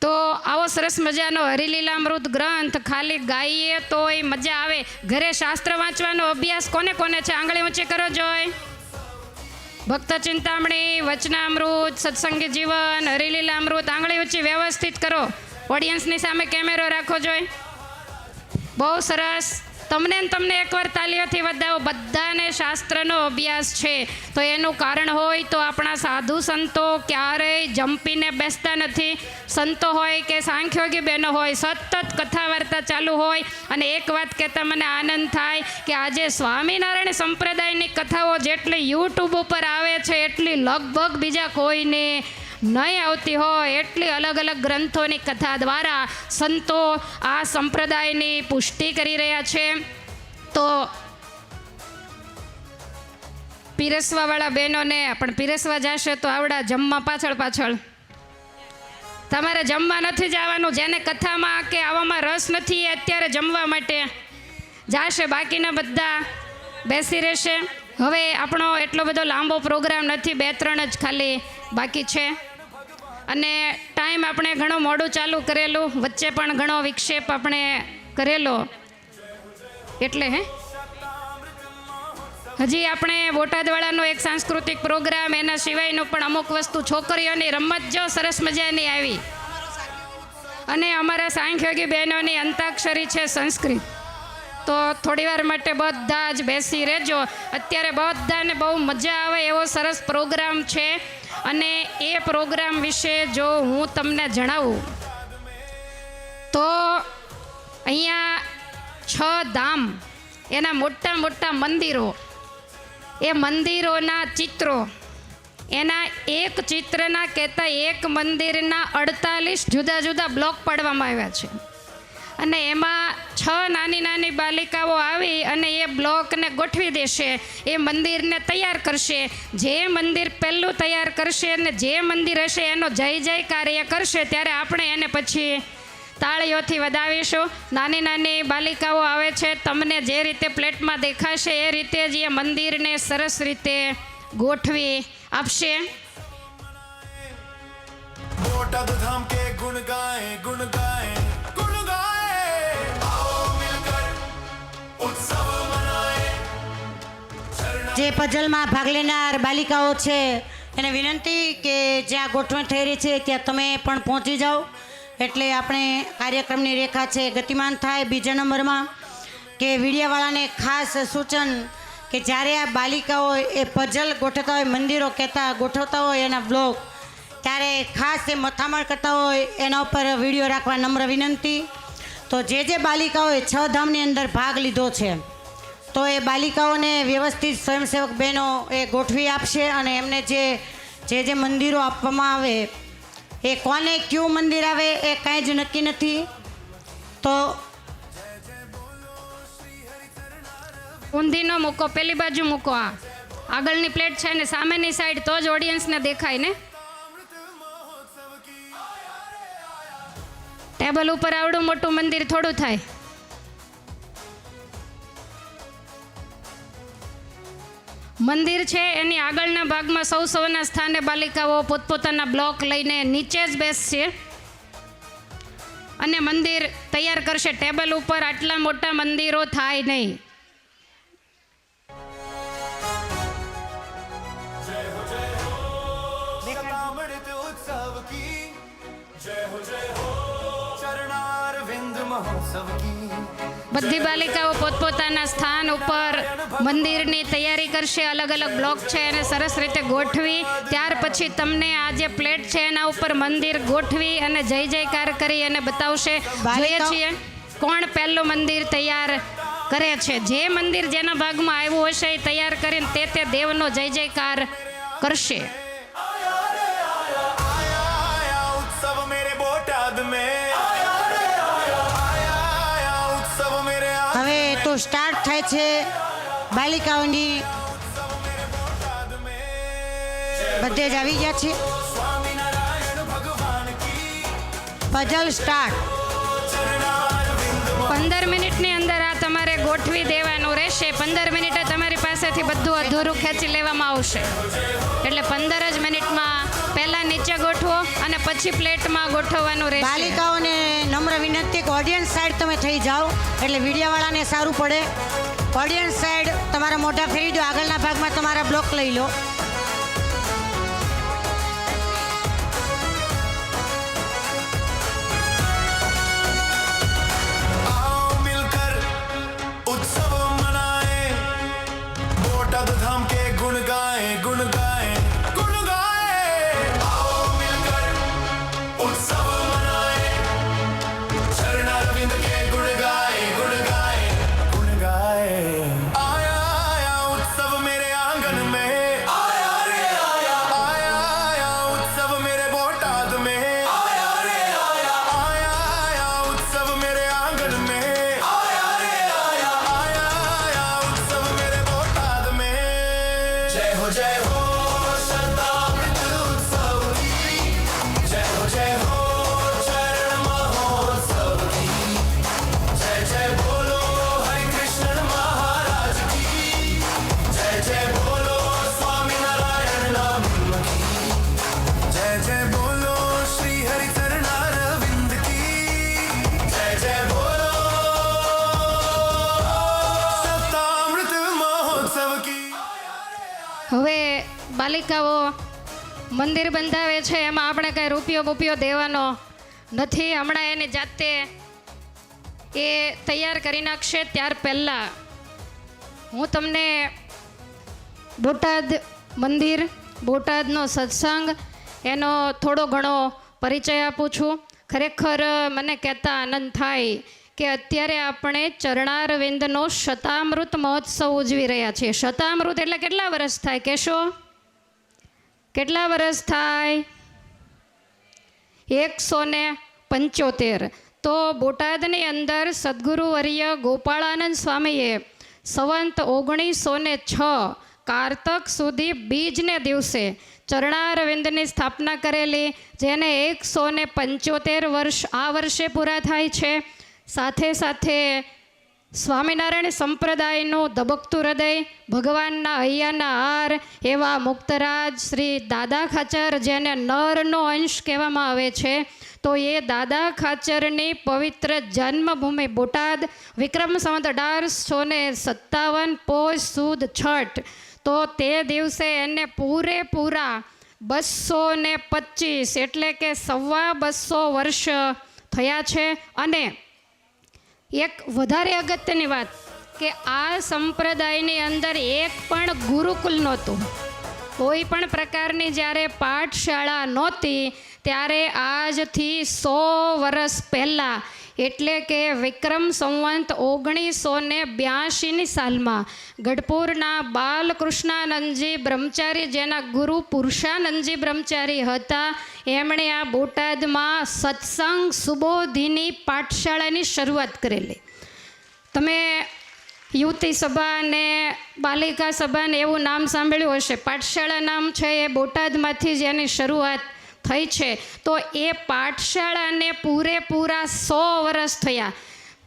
તો આવો સરસ મજાનો હરિલીલામૃત ગ્રંથ ખાલી ગાઈએ તોય મજા આવે. ઘરે શાસ્ત્ર વાંચવાનો અભ્યાસ કોને કોને છે? આંગળી ઊંચી કરો, જોય. ભક્ત ચિંતામણી, વચનામૃત, સત્સંગી જીવન, હરિલીલામૃત, આંગળી ઊંચી વ્યવસ્થિત કરો. ઓડિયન્સની સામે કેમેરો રાખો જોઈ બહુ સરસ. તમને તમને એકવાર તાલીઓથી વધાવો બધાને શાસ્ત્રનો અભ્યાસ છે. તો એનું કારણ હોય તો આપણા સાધુ સંતો ક્યારેય જંપીને બેસતા નથી. સંતો હોય કે સાંખ્યોગી બહેનો હોય, સતત કથા વાર્તા ચાલુ હોય અને એક વાત કહેતા મને આનંદ થાય કે આજે સ્વામિનારાયણ સંપ્રદાયની કથાઓ જેટલી યુટ્યુબ ઉપર આવે છે, એટલી લગભગ બીજા કોઈને નહીં આવતી હોય એટલી અલગ અલગ ગ્રંથોની કથા દ્વારા સંતો આ સંપ્રદાયની પુષ્ટિ કરી રહ્યા છે. તો પીરસવાવાળા બહેનોને પણ પીરસવા જશે તો આવડા જમવા પાછળ પાછળ. તમારે જમવા નથી જવાનું, જેને કથામાં કે આવામાં રસ નથી અત્યારે જમવા માટે જાશે. બાકીના બધા બેસી રહેશે. હવે આપણો એટલો બધો લાંબો પ્રોગ્રામ નથી, બે ત્રણ જ ખાલી બાકી છે. અને ટાઈમ આપણે ઘણો મોડું ચાલુ કરેલું, વચ્ચે પણ ઘણો વિક્ષેપ આપણે કરેલો. એટલે હે? હજી આપણે બોટાદવાળાનો એક સાંસ્કૃતિક પ્રોગ્રામ, એના સિવાયનો પણ અમુક વસ્તુ છોકરીઓની રમત જો સરસ મજાની આવી. અને અમારા સાંખ્યોગી બહેનોની અંતાક્ષરી છે સંસ્કૃત. તો થોડી વાર માટે બધા જ બેસી રહેજો. અત્યારે બધાને બહુ મજા આવે એવો સરસ પ્રોગ્રામ છે. અને એ પ્રોગ્રામ વિશે જો હું તમને જણાવું, તો અહીંયા છ ધામ, એના મોટા મોટા મંદિરો, એ મંદિરોના ચિત્રો, એના એક ચિત્રના કહેતા એક મંદિરના અડતાલીસ જુદા જુદા બ્લોક પાડવામાં આવ્યા છે. અને એમાં છ નાની નાની બાલિકાઓ આવી અને એ બ્લોકને ગોઠવી દેશે. એ મંદિરને તૈયાર કરશે. જે મંદિર પહેલું તૈયાર કરશે અને જે મંદિર હશે એનો જય જય કાર્ય કરશે ત્યારે આપણે એને પછી તાળીઓથી વધાવીશું. નાની નાની બાલિકાઓ આવે છે, તમને જે રીતે પ્લેટમાં દેખાશે એ રીતે જ એ મંદિરને સરસ રીતે ગોઠવી આપશે. ગુણ ગાય ગુણ ગાય જે પઝલમાં ભાગ લેનાર બાલિકાઓ છે. એને વિનંતી કે જ્યાં ગોઠવણ થઈ રહી છે ત્યાં તમે પણ પહોંચી જાઓ. એટલે આપણે કાર્યક્રમની રેખા છે ગતિમાન થાય બીજા નંબરમાં કે વીડિયાવાળાને ખાસ સૂચન કે જ્યારે આ બાલિકાઓ એ પઝલ ગોઠવતા હોય, મંદિરો કહેતા ગોઠવતા હોય એના બ્લોગ ત્યારે ખાસ એ મથામણ કરતા હોય એના ઉપર વીડિયો રાખવા નમ્ર વિનંતી. તો જે જે બાલિકાઓએ છ ધામની અંદર ભાગ લીધો છે તો એ બાલિકાઓને વ્યવસ્થિત સ્વયંસેવક બહેનો એ ગોઠવી આપશે અને એમને જે જે જે મંદિરો આપવામાં આવે, એ કોને કયું મંદિર આવે એ કાંઈ જ નક્કી નથી. તો ઊંધીનો મૂકો, પેલી બાજુ મૂકો આ. આગળની પ્લેટ છે ને, સામેની સાઈડ તો જ ઓડિયન્સને દેખાય ને. ટેબલ ઉપર આવડું મોટું મંદિર થોડું થાય. મંદિર છે એની આગળના ભાગમાં સૌ સૌના સ્થાને બાલિકાઓ પોતપોતાના બ્લોક લઈને નીચે જ બેસશે. અને મંદિર તૈયાર કરશે. ટેબલ ઉપર આટલા મોટા મંદિરો થાય નહીં. મહોત્સવ કી. બધી બાલિકાઓ પોતપોતાના સ્થાન ઉપર મંદિરની તૈયારી કરશે અલગ અલગ બ્લોક છે એને સરસ રીતે ગોઠવી. ત્યાર પછી તમને આ જે પ્લેટ છે એના ઉપર મંદિર ગોઠવી અને જય જયકાર કરી અને બતાવશે. જોઈએ છીએ કોણ પહેલું મંદિર તૈયાર કરે છે. જે મંદિર જેના ભાગમાં આવ્યું હશે એ તૈયાર કરીને તે તે દેવનો જય જયકાર કરશે. આવે છે બાલિકાઓની બધે જ આવી ગયા છે. પઝલ સ્ટાર્ટ પંદર મિનિટની અંદર આ તમારે ગોઠવી દેવાનું રહેશે. પંદર મિનિટે તમારી પાસેથી બધું અધૂરું ખેંચી લેવામાં આવશે. એટલે પંદર જ મિનિટમાં પહેલાં નીચે ગોઠવો અને પછી પ્લેટમાં ગોઠવવાનું રહેશે. બાલિકાઓને નમ્ર વિનંતી કે ઓડિયન્સ સાઈડ તમે થઈ જાઓ. એટલે મીડિયાવાળાને સારું પડે. ઓડિયન્સ સાઈડ તમારા મોઢા ફેરી દો આગળના ભાગમાં તમારા બ્લોક લઈ લો आओ मिलकर उत्सव मनाए बोटाद धाम के હવે બાલિકાઓ મંદિર બંધાવે છે, એમાં આપણે કાંઈ રૂપિયો બુપિયો દેવાનો નથી. હમણાં એની જાતે એ તૈયાર કરી નાખશે ત્યાર પહેલાં. હું તમને બોટાદ મંદિર, બોટાદનો સત્સંગ, એનો થોડો ઘણો પરિચય આપું છું. ખરેખર મને કહેતા આનંદ થાય. કે અત્યારે આપણે ચરણારવિંદનો શતામૃત મહોત્સવ ઉજવી રહ્યા છીએ. શતામૃત એટલે કેટલા વર્ષ થાય કહેશો? કેટલા વર્ષ થાય? એકસો ને પંચોતેર. તો બોટાદની અંદર સદગુરુવર્ય ગોપાળાનંદ સ્વામીએ સંવંત ઓગણીસો ને છ કારતક સુધી બીજને દિવસે ચરણારવિંદની સ્થાપના કરેલી, જેને એકસો ને પંચોતેર વર્ષ આ વર્ષે પૂરા થાય છે. સાથે સાથે સ્વામિનારાયણ સંપ્રદાયનું ધબકતું હૃદય, ભગવાનના હૈયાના હાર એવા મુક્તરાજ શ્રી દાદા ખાચર જેને નરનો અંશ કહેવામાં આવે છે. તો એ દાદા ખાચરની પવિત્ર જન્મભૂમિ બોટાદ વિક્રમ સંવત અઢારસો ને સત્તાવન પોષ સુદ છઠ. તો તે દિવસે એને પૂરેપૂરા બસો ને પચીસ એટલે કે સવા બસો વર્ષ થયા છે અને એક વધારે અગત્યની વાત કે આ સંપ્રદાયની અંદર એક પણ ગુરુકુલ નહોતું. કોઈ પણ પ્રકારની જ્યારે પાઠશાળા નહોતી, ત્યારે આજથી સો વર્ષ પહેલાં એટલે કે વિક્રમ સંવંત ઓગણીસો ને બ્યાસીની સાલમાં ગઢપુરના બાલકૃષ્ણાનંદજી બ્રહ્મચારી જેના ગુરુ પુરુષાનંદજી બ્રહ્મચારી હતા, એમણે આ બોટાદમાં સત્સંગ સુબોધિની પાઠશાળાની શરૂઆત કરેલી. તમે યુવતી સભા અને બાલિકા સભાને એવું નામ સાંભળ્યું હશે. પાઠશાળા નામ છે એ બોટાદમાંથી જ એની શરૂઆત થઈ છે. તો એ પાઠશાળાને પૂરેપૂરા સો વર્ષ થયા.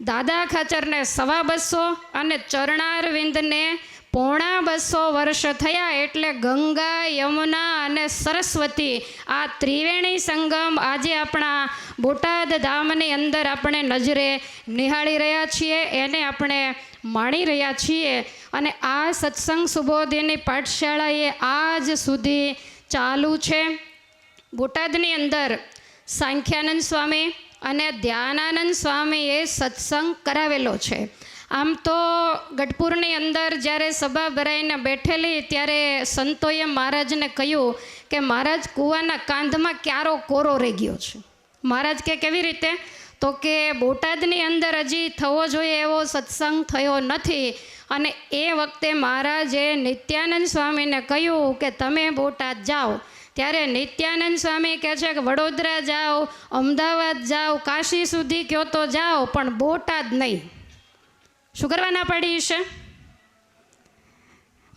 દાદા ખાચરને સવા બસો અને ચરણારવિંદને પોણા બસો વર્ષ થયા એટલે ગંગા, યમુના અને સરસ્વતી આ ત્રિવેણી સંગમ આજે આપણા બોટાદ ધામની અંદર આપણે નજરે નિહાળી રહ્યા છીએ, એને આપણે માણી રહ્યા છીએ અને આ સત્સંગ સુબોધીની પાઠશાળાએ આજ સુધી ચાલુ છે. બોટાદની અંદર સાંખ્યાનંદ સ્વામી અને ધ્યાનાનંદ સ્વામીએ સત્સંગ કરાવેલો છે. આમ તો ગઢપુરની અંદર જ્યારે સભા ભરાઈને બેઠેલી ત્યારે સંતોએ મહારાજને કહ્યું કે મહારાજ, કૂવાના કાંધમાં ક્યારો કોરો રહી ગયો છે. મહારાજ કે કેવી રીતે? તો કે બોટાદની અંદર હજી થવો જોઈએ એવો સત્સંગ થયો નથી અને એ વખતે મહારાજે નિત્યાનંદ સ્વામીને કહ્યું કે તમે બોટાદ જાઓ. ત્યારે નિત્યાનંદ સ્વામી કહે છે કે, વડોદરા જાઓ, અમદાવાદ જાઓ, કાશી સુધી કયો તો જાઓ, પણ બોટાદ નહીં. શું કરવાના પડી છે?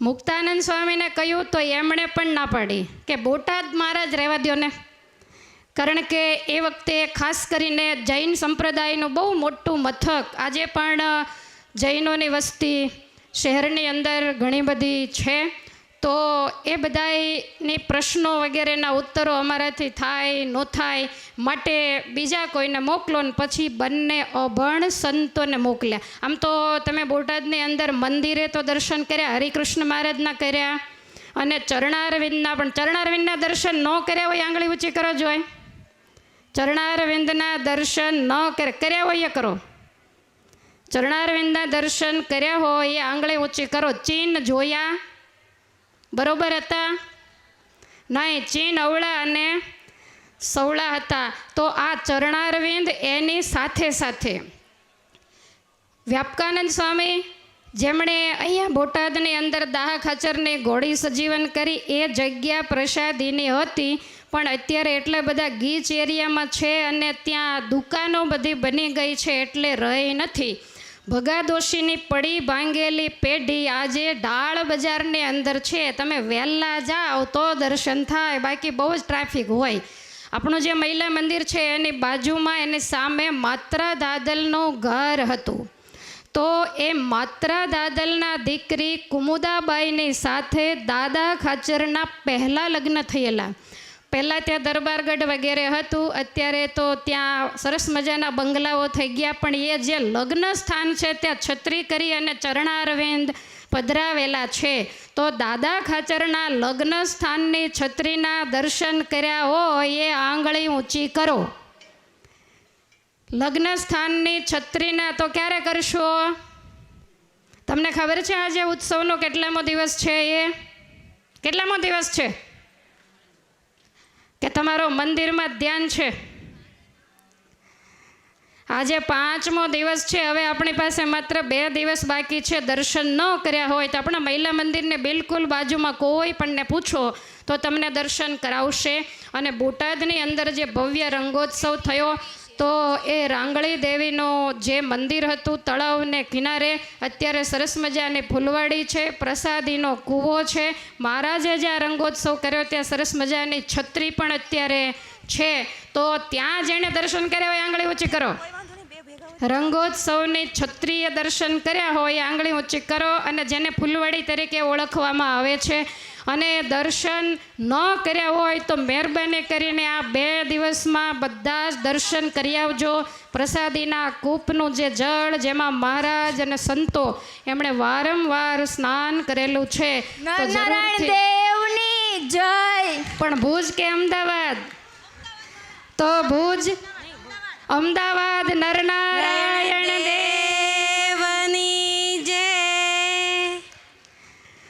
મુક્તાનંદ સ્વામીને કહ્યું તો એમણે પણ ના પાડી કે, બોટાદ મહારાજ રહેવા દો ને. કારણ કે એ વખતે ખાસ કરીને જૈન સંપ્રદાયનું બહુ મોટું મથક. આજે પણ જૈનોની વસ્તી શહેરની અંદર ઘણી બધી છે. તો એ બધાની પ્રશ્નો વગેરેના ઉત્તરો અમારાથી થાય, ન થાય, માટે બીજા કોઈને મોકલો ને પછી બંને અભણ સંતોને મોકલ્યા. આમ તો તમે બોટાદની અંદર મંદિરે તો દર્શન કર્યા, હરિકૃષ્ણ મહારાજના કર્યા, અને ચરણારવિંદના પણ, ચરણારવિંદના દર્શન ન કર્યા હોય આંગળી ઊંચી કરો જોઈ ચરણારવિંદના દર્શન ન કર્યા હોય એ કરો. ચરણારવિંદના દર્શન કર્યા હોય એ આંગળી ઊંચી કરો. ચીન જોયા બરોબર હતા? નહીં, ચીન, અવળા અને સવળા હતા. તો આ ચરણારવિંદ એની સાથે સાથે વ્યાપકાનંદ સ્વામી, જેમણે અહીંયા બોટાદની અંદર દાહ ખાચરની ઘોડી સજીવન કરી, એ જગ્યા પ્રસાદીની હતી. પણ અત્યારે એટલા બધા ગીચ એરિયામાં છે અને ત્યાં દુકાનો બધી બની ગઈ છે એટલે રહી નથી. ભગાદોશીની પડી ભાંગેલી પેઢી આજે ઢાળ બજારની અંદર છે. તમે વહેલા જાઓ તો દર્શન થાય. બાકી બહુ જ ટ્રાફિક હોય. આપણું જે મહિલા મંદિર છે, એની બાજુમાં એની સામે માત્રા દાદલનું ઘર હતું. તો એ માત્રા દાદલના દીકરી કુમુદાબાઈની સાથે દાદા ખાચરના પહેલાં લગ્ન થયેલા. પહેલાં ત્યાં દરબારગઢ વગેરે હતું. અત્યારે તો ત્યાં સરસ મજાના બંગલાઓ થઈ ગયા. પણ એ જે લગ્ન સ્થાન છે, ત્યાં છત્રી કરી અને ચરણારવિંદ પધરાવેલા છે. તો દાદા ખાચરના લગ્ન સ્થાનની છત્રીના દર્શન કર્યા હોય, એ આંગળી ઊંચી કરો. લગ્ન સ્થાનની છત્રીના તો ક્યારે કરશો? તમને ખબર છે આજે ઉત્સવનો કેટલામો દિવસ છે એ? કેટલામો દિવસ છે? કે તમારો મંદિરમાં ધ્યાન છે? આજે પાંચમો દિવસ છે, હવે આપણી પાસે માત્ર બે દિવસ બાકી છે, દર્શન ન કર્યા હોય તો આપણા મહિલા મંદિરને બિલકુલ બાજુમાં કોઈ પણને પૂછો તો તમને દર્શન કરાવશે. અને બોટાદની અંદર જે ભવ્ય રંગોત્સવ થયો તો એ રાંગળી દેવીનું જે મંદિર હતું તળાવને કિનારે અત્યારે સરસ મજાની ફૂલવાડી છે પ્રસાદીનો કૂવો છે. મહારાજે જ્યાં રંગોત્સવ કર્યો ત્યાં સરસ મજાની છત્રી પણ અત્યારે છે. તો ત્યાં જેણે દર્શન કર્યા હોય આંગળી ઊંચી કરો. રંગોત્સવની છત્રીએ દર્શન કર્યા હોય એ આંગળી ઊંચી કરો અને જેને ફૂલવાડી તરીકે ઓળખવામાં આવે છે અને દર્શન ન કર્યા હોય તો મહેરબાની કરીને આ બે દિવસમાં બધા જ દર્શન કરી આવજો. પ્રસાદીના કૂપનું જે જળ જેમાં મહારાજ અને સંતો એમણે વારંવાર સ્નાન કરેલું છે જય. પણ ભુજ કે અમદાવાદ? તો ભુજ અમદાવાદ નરનારાયણ દેવ. દેવની જય.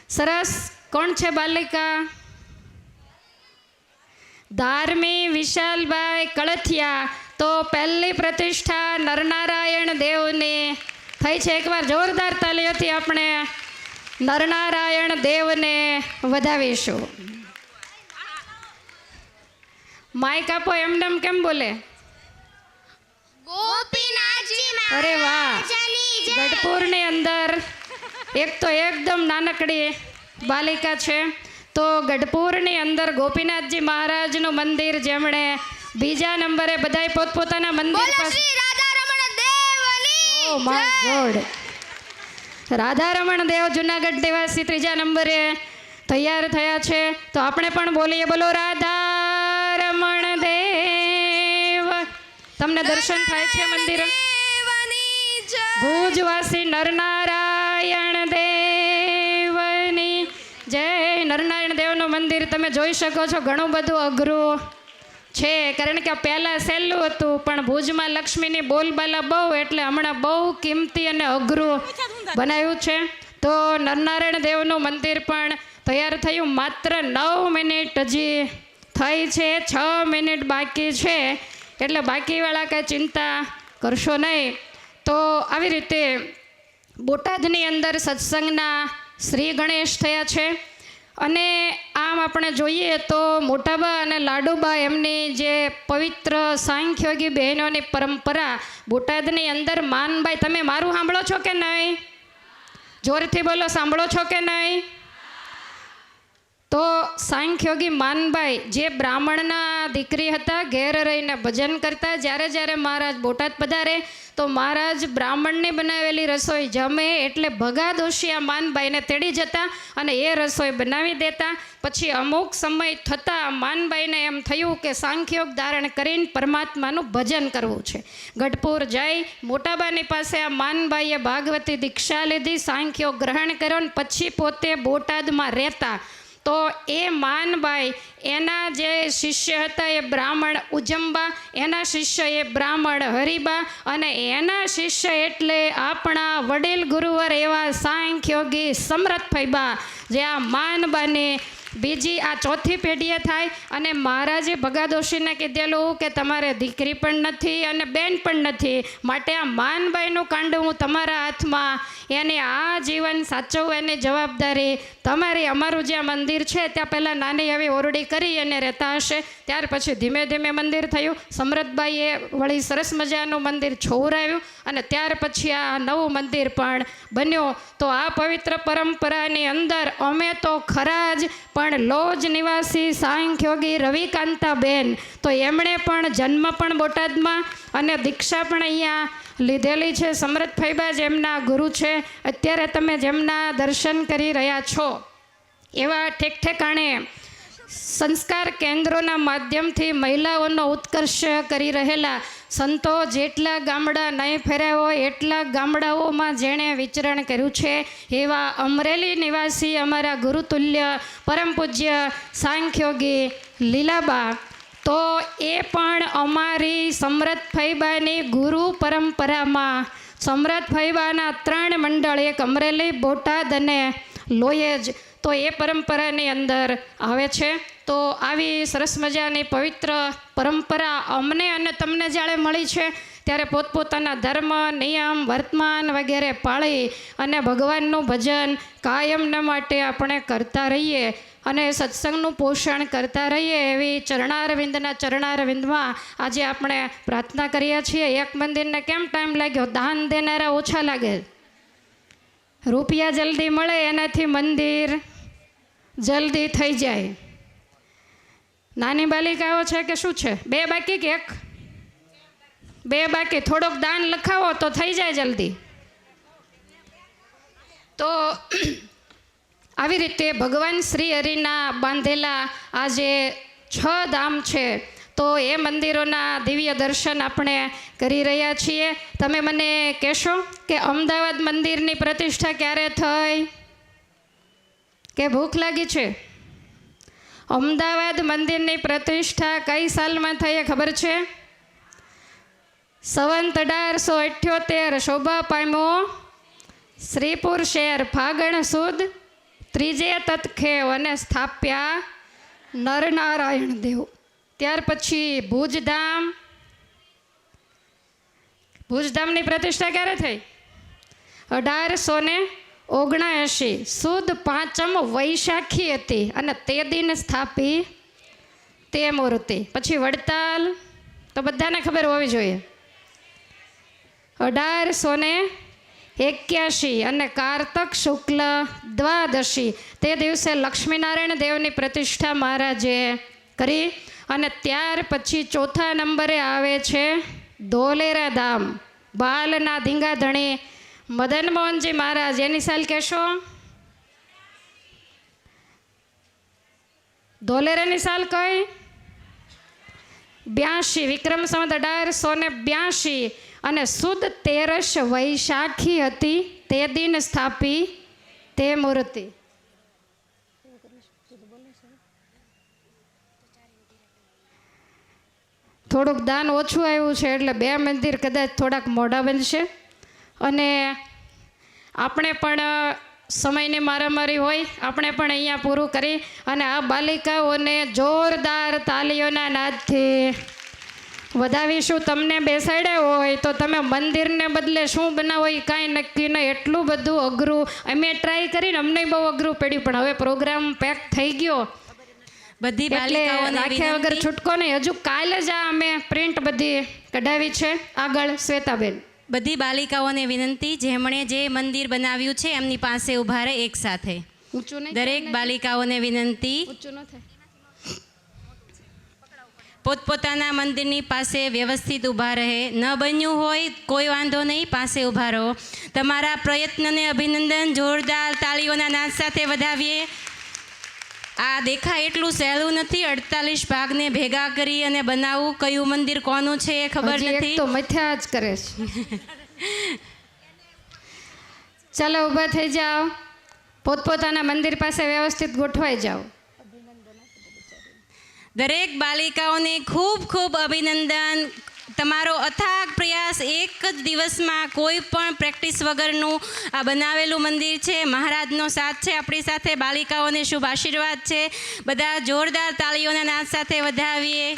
સરસ. કોણ છે બાલિકા? ધાર્મી વિશાલભાઈ કળથિયા. તો પહેલી પ્રતિષ્ઠા નરનારાયણ દેવની થઈ છે. એકવાર જોરદાર તાલીઓથી આપણે નરનારાયણ દેવને વધાવીશું. માઇક આપો એમનેમ કેમ બોલે? અરે વાહ. ગઢપુરની અંદર એક તો એકદમ નાનકડી બાલિકા છે. તો ગઢપુરની અંદર ગોપીનાથજી મહારાજનું મંદિર જેમણે બીજા નંબરે બધાય પોતપોતાના મંદિર શ્રી રાધારમણ દેવ જુનાગઢ નિવાસી ત્રીજા નંબરે તૈયાર થયા છે. તો આપણે પણ બોલીએ બોલો રાધારમણ દેવ. તમને દર્શન થાય છે મંદિર? ભુજવાસી નરનારાયણ દેવની જય નરનારાયણ દેવનું મંદિર તમે જોઈ શકો છો, ઘણું બધું અઘરું છે. કારણ કે પહેલાં સહેલું હતું, પણ ભુજમાં લક્ષ્મીની બોલબાલા બહુ એટલે હમણાં બહુ કિંમતી અને અઘરું બનાવ્યું છે. તો નરનારાયણ દેવનું મંદિર પણ તૈયાર થયું, માત્ર નવ મિનિટ હજી થઈ છે, છ મિનિટ બાકી છે. એટલે બાકીવાળા કાંઈ ચિંતા કરશો નહીં. તો આવી રીતે બોટાદની અંદર સત્સંગના શ્રી ગણેશ થયા છે. અને આમ આપણે જોઈએ તો મોટાબા અને લાડુબા એમની જે પવિત્ર સાંખ્યોગી બહેનોની પરંપરા બોટાદની અંદર માનભાઈ તમે મારું સાંભળો છો કે નહીં? જોરથી બોલો, સાંભળો છો કે નહીં? તો સાંખ્યોગી માનભાઈ જે બ્રાહ્મણના દીકરી હતા, ઘેર રહીને ભજન કરતા, જ્યારે જ્યારે મહારાજ બોટાદ પધારે, તો મહારાજ બ્રાહ્મણને બનાવેલી રસોઈ જમે એટલે ભગા દોશિયા માનભાઈને તેડી જતા અને એ રસોઈ બનાવી દેતા. પછી અમુક સમય થતાં માનભાઈને એમ થયું કે સાંખ્યોગ ધારણ કરીને પરમાત્માનું ભજન કરવું છે. ગઢપુર જઈ મોટાબાની પાસે આ માનભાઈએ ભાગવતી દીક્ષા લીધી, સાંખ્યોગ ગ્રહણ કર્યો ને પછી પોતે બોટાદમાં રહેતા. તો એ માનભાઈ એના જે શિષ્ય હતા એ બ્રાહ્મણ ઉજંબા, એના શિષ્ય એ બ્રાહ્મણ હરિબા અને એના શિષ્ય એટલે આપણા વડીલ ગુરુવર એવા સાંખ્યોગી ફૈબા જે આ માનબાને બીજી આ ચોથી પેઢીએ થાય અને મહારાજે ભગાદોશીને કીધેલું કે તમારે દીકરી પણ નથી અને બેન પણ નથી. માટે આ માનબાઈનું કાંડ હું તમારા હાથમાં એની આ જીવન સાચવવાની જવાબદારી તમારી અમારું જ્યાં મંદિર છે, ત્યાં પહેલાં નાની એવી ઓરડી કરી અને રહેતા હશે. ત્યાર પછી ધીમે ધીમે મંદિર થયું. સમરથભાઈએ વળી સરસ મજાનું મંદિર છોવરાવ્યું અને ત્યાર પછી આ નવું મંદિર પણ બન્યો. તો આ પવિત્ર પરંપરાની અંદર અમે તો ખરા જ પણ લોજ નિવાસી સાંખ્યોગી રવિકાંતાબેન. તો એમણે પણ જન્મ પણ બોટાદમાં અને દીક્ષા પણ અહીંયા લીધેલી છે. સમરથભાઈબા જેમના ગુરુ છે. અત્યારે તમે જેમના દર્શન કરી રહ્યા છો. એવા ઠેક ઠેકાણે સંસ્કાર કેન્દ્રોના માધ્યમથી મહિલાઓનો ઉત્કર્ષ કરી રહેલા સંતો જેટલા ગામડા નહીં ફેર્યા હોય, એટલા ગામડાઓમાં જેણે વિચરણ કર્યું છે. એવા અમરેલી નિવાસી અમારા ગુરુતુલ્ય પરમ પૂજ્ય સાંખ્યોગી લીલાબા. તો એ પણ અમારી સમરથભાઈબાની ગુરુ પરંપરામાં. સમરથભાઈબાના ત્રણ મંડળ, એક અમરેલી, બોટાદ અને લોયેજ. તો એ પરંપરાની અંદર આવે છે. તો આવી સરસ મજાની પવિત્ર પરંપરા અમને અને તમને જ્યારે મળી છે. ત્યારે પોતપોતાના ધર્મ, નિયમ, વર્તમાન વગેરે પાળી અને ભગવાનનું ભજન કાયમના માટે આપણે કરતા રહીએ અને સત્સંગનું પોષણ કરતા રહીએ એવી ચરણારવિંદના ચરણારવિંદમાં આજે આપણે પ્રાર્થના કરીએ છીએ. એક મંદિરને કેમ ટાઈમ લાગ્યો? દાન દેનારા ઓછા લાગે. રૂપિયા જલ્દી મળે એનાથી મંદિર જલ્દી થઈ જાય. નાની બાલિકાઓ છે કે શું છે? બે બાકી કે એક? બે બાકી. થોડોક દાન લખાવો તો થઈ જાય જલ્દી. તો આવી રીતે ભગવાન શ્રી હરિના બાંધેલા આ જે છ ધામ છે, તો એ મંદિરોના દિવ્ય દર્શન આપણે કરી રહ્યા છીએ. તમે મને કહેશો કે અમદાવાદ મંદિરની પ્રતિષ્ઠા ક્યારે થઈ? કે ભૂખ લાગી છે? અમદાવાદ મંદિરની પ્રતિષ્ઠા કઈ સાલમાં થઈ ખબર છે? સંવંત અઢારસો અઠ્યોતેર શોભા પામ્યો. શ્રીપુર શહેર ફાગણ સુદ. ત્રીજે તત્ખેવ અને સ્થાપ્યા નરનારાયણ દેવ. ત્યાર પછી ભુજધામ. ભુજધામની પ્રતિષ્ઠા ક્યારે થઈ? અઢારસો ને ઓગણાએંશી સુદ પાંચમ વૈશાખી હતી અને તે દિન સ્થાપી તે મૂર્તિ. પછી વડતાલ. તો બધાને ખબર હોવી જોઈએ. અઢારસો ને એક્યાશી અને કારતક શુક્લ દ્વાદશી. તે દિવસે લક્ષ્મીનારાયણ દેવની પ્રતિષ્ઠા મહારાજે કરી અને ત્યાર પછી ચોથા નંબરે આવે છે ધોલેરા ધામ. બાલના ધીંગાધણી મદન મોહનજી મહારાજ, એની સાલ કહેશો? ધોલેરાની સાલ કઈ? બ્યાસી વિક્રમ સંવત અઢારસો ને બ્યાસી અને સુદ તેરસ વૈશાખી હતી, તે દિન સ્થાપી તે મૂર્તિ. થોડુંક દાન ઓછું આવ્યું છે, એટલે બે મંદિર કદાચ થોડાક મોઢા બનશે. અને આપણે પણ સમયની મારામારી હોય આપણે પણ અહીંયા પૂરું કરી અને આ બાલિકાઓને જોરદાર તાલીઓના નાદથી વધાવીશું. તમને બેસાડ્યા હોય તો તમે મંદિરને બદલે શું બનાવો એ કાંઈ નક્કી નહીં. એટલું બધું અઘરું અમે ટ્રાય કરીને અમને બહુ અઘરું પડ્યું પણ હવે પ્રોગ્રામ પેક થઈ ગયો. બધી રાખ્યા વગર છૂટકો નહીં. હજુ કાલે જ આ અમે પ્રિન્ટ બધી કઢાવી છે. આગળ શ્વેતાબેન. બધી બાલિકાઓને વિનંતી જેમણે જે મંદિર બનાવ્યું છે એમની પાસે ઊભા રહે એક સાથે. દરેક બાલિકાઓને વિનંતી. પોતપોતાના મંદિરની પાસે વ્યવસ્થિત ઊભા રહે. ન બન્યું હોય કોઈ વાંધો નહીં પાસે ઊભા રહો. તમારા પ્રયત્નને અભિનંદન. જોરદાર તાળીઓના નાદ સાથે વધાવીએ. આ દેખાય એટલું સહેલું નથી. અડતાલીસ ભાગને ભેગા કરી અને બનાવવું કયું મંદિર કોનું છે એ ખબર નથી. તો મથ્યા જ કરે છે. ચાલો ઊભા થઈ જાઓ. પોતપોતાના મંદિર પાસે વ્યવસ્થિત ગોઠવાઈ જાઓ. દરેક બાલિકાઓને ખૂબ ખૂબ અભિનંદન. તમારો અથાગ પ્રયાસ એક જ દિવસમાં કોઈ પણ પ્રેક્ટિસ વગરનું આ બનાવેલું મંદિર છે. મહારાજનો સાથ છે. આપણી સાથે બાલિકાઓને શુભ આશીર્વાદ છે. બધા જોરદાર તાળીઓના નાદ સાથે વધાવીએ.